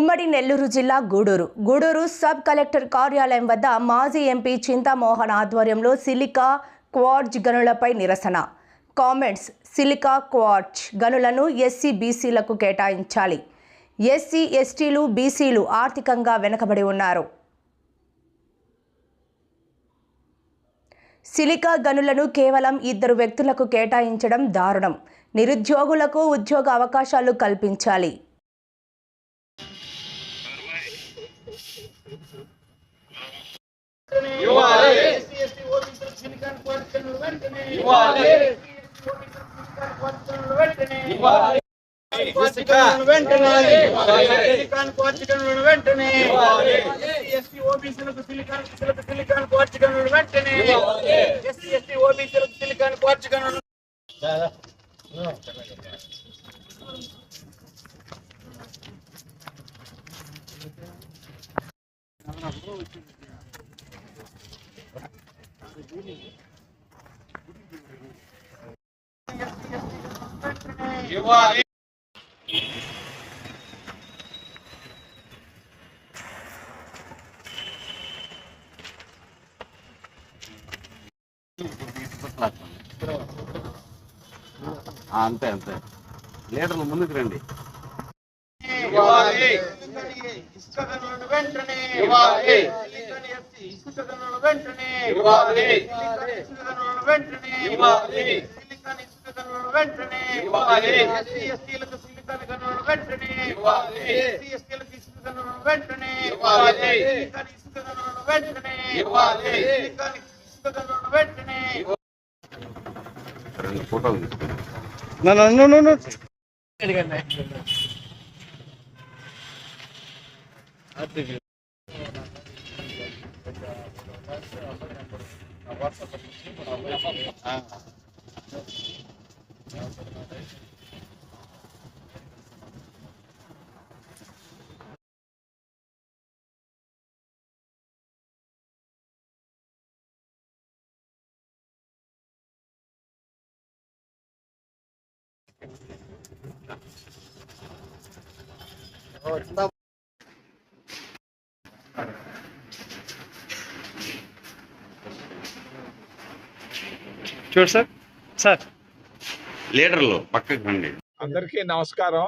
ఉమ్మడి నెల్లూరు జిల్లా Gudur. Gudur sub collector కార్యాలయం వద్ద మాజీ ఎంపీ చింతామోహన్ ఆధ్వర్యంలో సిలికా క్వార్జ్ గనులపై నిరసన. కామెంట్స్ సిలికా క్వార్జ్ గనులను ఎస్సీ బీసీలకు కేటాయించాలి. ఎస్సీ ఎస్టీలు బీసీలు ఆర్థికంగా వెనుకబడి ఉన్నారు. సిలికా గనులను కేవలం ఇద్దరు వ్యక్తులకు కేటాయించడం దారుణం. నిరుద్యోగులకు ఉద్యోగ అవకాశాలు కల్పించాలి. వెంటనే ఇవ్వాలి సిలికాన్ కోరికలను వెంటనే ఇవ్వాలి కోరికలను వెంటనే ఇవ్వాలి. సిలికాన్ కోరికలను వెంటనే ఇవ్వాలి. ఎస్సీ ఎస్టీ ఓబీసీలకు సిలికాన్ సిలిక- సిలికాన్ కోరికలను వెంటనే ఇవ్వాలి. ఎస్సీ ఎస్టీ ఓబీసీలకు సిలికాన్ కోరికలను ఇవ్వాలి అంతే అంతే. లీడర్లు ముందుకు రండి. ఇవ్వాలి ఇసుక గనులను వెంటనే ఇవ్వాలి. గనులను వెంటనే ఇవ్వాలి. గనులను వెంటనే ఇవ్వాలి. సిలికాన్ ఇసుక గనులను వెంటనే ఇవ్వాలి. ఎస్సీ ఎస్టీలకు సిలికాన్ గనులను వెంటనే ఇవ్వాలి. ఎస్సీ ఎస్టీలకు ఇసుక గనులను వెంటనే ఇవ్వాలి. సిలికాన్ ఇసుక గనులను వెంటనే ఇవ్వాలి. సిలికాన్ ఇసుక గనులను వెంటనే రెండు ఫోటోలు Oh, it's చూడు సార్. సార్. లీడర్లు పక్కకు రండి. అందరికీ నమస్కారం.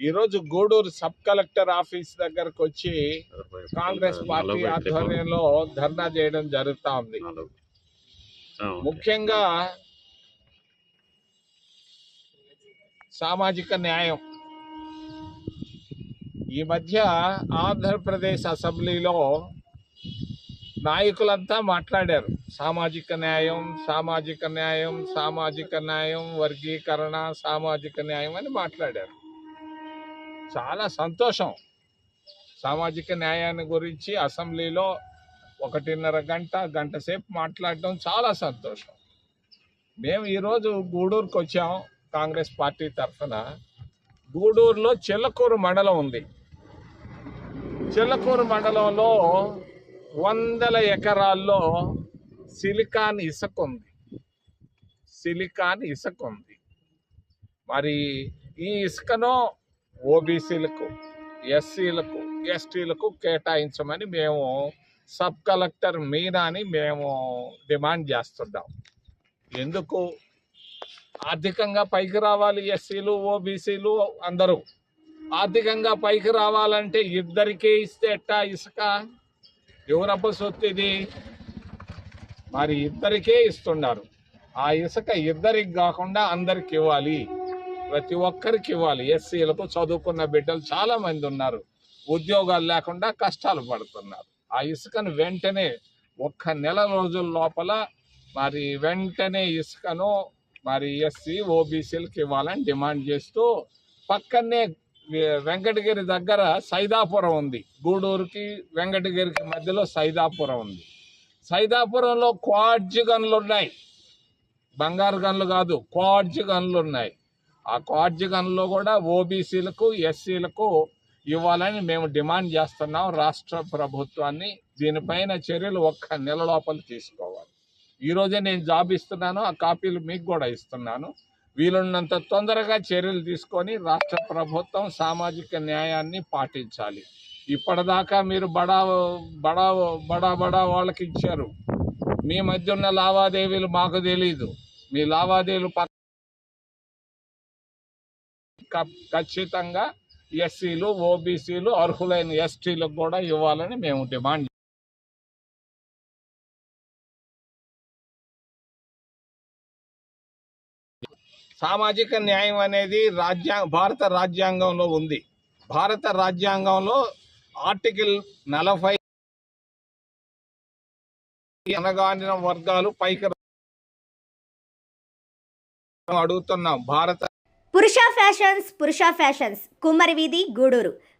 ఈరోజు గూడూరు సబ్ కలెక్టర్ ఆఫీస్ దగ్గరకు వచ్చి కాంగ్రెస్ పార్టీ ఆధ్వర్యంలో ధర్నా చేయడం జరుగుతా ఉంది. ముఖ్యంగా సామాజిక న్యాయం. ఈ మధ్య ఆంధ్రప్రదేశ్ అసెంబ్లీలో నాయకులంతా మాట్లాడారు. సామాజిక న్యాయం సామాజిక న్యాయం సామాజిక న్యాయం వర్గీకరణ సామాజిక న్యాయం అని మాట్లాడారు. చాలా సంతోషం. సామాజిక న్యాయాన్ని గురించి అసెంబ్లీలో ఒకటిన్నర గంట గంట సేపు మాట్లాడడం చాలా సంతోషం. మేము ఈరోజు గూడూరుకు వచ్చాం కాంగ్రెస్ పార్టీ తరఫున. గూడూరులో చిల్లకూరు మండలం ఉంది. చిల్లకూరు మండలంలో వందల ఎకరాల్లో సిలికాన్ ఇసుక ఉంది సిలికాన్ ఇసుక ఉంది మరి ఈ ఇసుకను ఓబీసీలకు ఎస్సీలకు ఎస్టీలకు కేటాయించమని మేము సబ్ కలెక్టర్ మీనాని మేము డిమాండ్ చేస్తున్నాం ఎందుకు? ఆర్థికంగా పైకి రావాలి ఎస్సీలు ఓబీసీలు అందరూ. ఆర్థికంగా పైకి రావాలంటే ఇద్దరికే ఇస్తే ఎట్టా ఇసుక? ఎవరప్ప సొత్తు ఇది మరి ఇద్దరికే ఇస్తున్నారు. ఆ ఇసుక ఇద్దరికి కాకుండా అందరికి ఇవ్వాలి. ప్రతి ఒక్కరికి ఇవ్వాలి. ఎస్సీలకు చదువుకున్న బిడ్డలు చాలా మంది ఉన్నారు. ఉద్యోగాలు లేకుండా కష్టాలు పడుతున్నారు. ఆ ఇసుకను వెంటనే ఒక్క నెల రోజుల లోపల మరి వెంటనే ఇసుకను మరి ఎస్సీ ఓబీసీలకు ఇవ్వాలని డిమాండ్ చేస్తూ పక్కనే వెంకటగిరి దగ్గర సైదాపురం ఉంది. గూడూరుకి వెంకటగిరికి మధ్యలో సైదాపురం ఉంది. సైదాపురంలో క్వాడ్జ్ గన్లు ఉన్నాయి. బంగారు గన్లు కాదు క్వాడ్జ్ గన్లు ఉన్నాయి. ఆ క్వాడ్జ్ గన్లో కూడా ఓబీసీలకు ఎస్సీలకు ఇవ్వాలని మేము డిమాండ్ చేస్తున్నాం. రాష్ట్ర ప్రభుత్వాన్ని దీనిపైన చర్యలు ఒక్క నెల లోపల తీసుకోవాలి. ఈరోజే నేను జాబ్ ఇస్తున్నాను ఆ కాపీలు మీకు కూడా ఇస్తున్నాను. వీలున్నంత తొందరగా చర్యలు తీసుకొని రాష్ట్ర ప్రభుత్వం సామాజిక న్యాయాన్ని పాటించాలి. ఇప్పటిదాకా మీరు బడా బడా బడా బడా వాళ్ళకి ఇచ్చారు. మీ మధ్య ఉన్న లావాదేవీలు మాకు తెలియదు మీ లావాదేవీలు పక్క ఖచ్చితంగా ఎస్సీలు ఓబీసీలు అర్హులైన ఎస్టీలకు కూడా ఇవ్వాలని మేము డిమాండ్ సామాజిక న్యాయం అనేది రాజ్యా భారత రాజ్యాంగంలో ఉంది. భారత రాజ్యాంగంలో ఆర్టికల్ నలభై అనగానిన వర్గాలు పైకి అడుగుతున్నాం. భారత పురుష ఫ్యాషన్స్ పురుష ఫ్యాషన్స్ కుమ్మరి వీధి గూడూరు.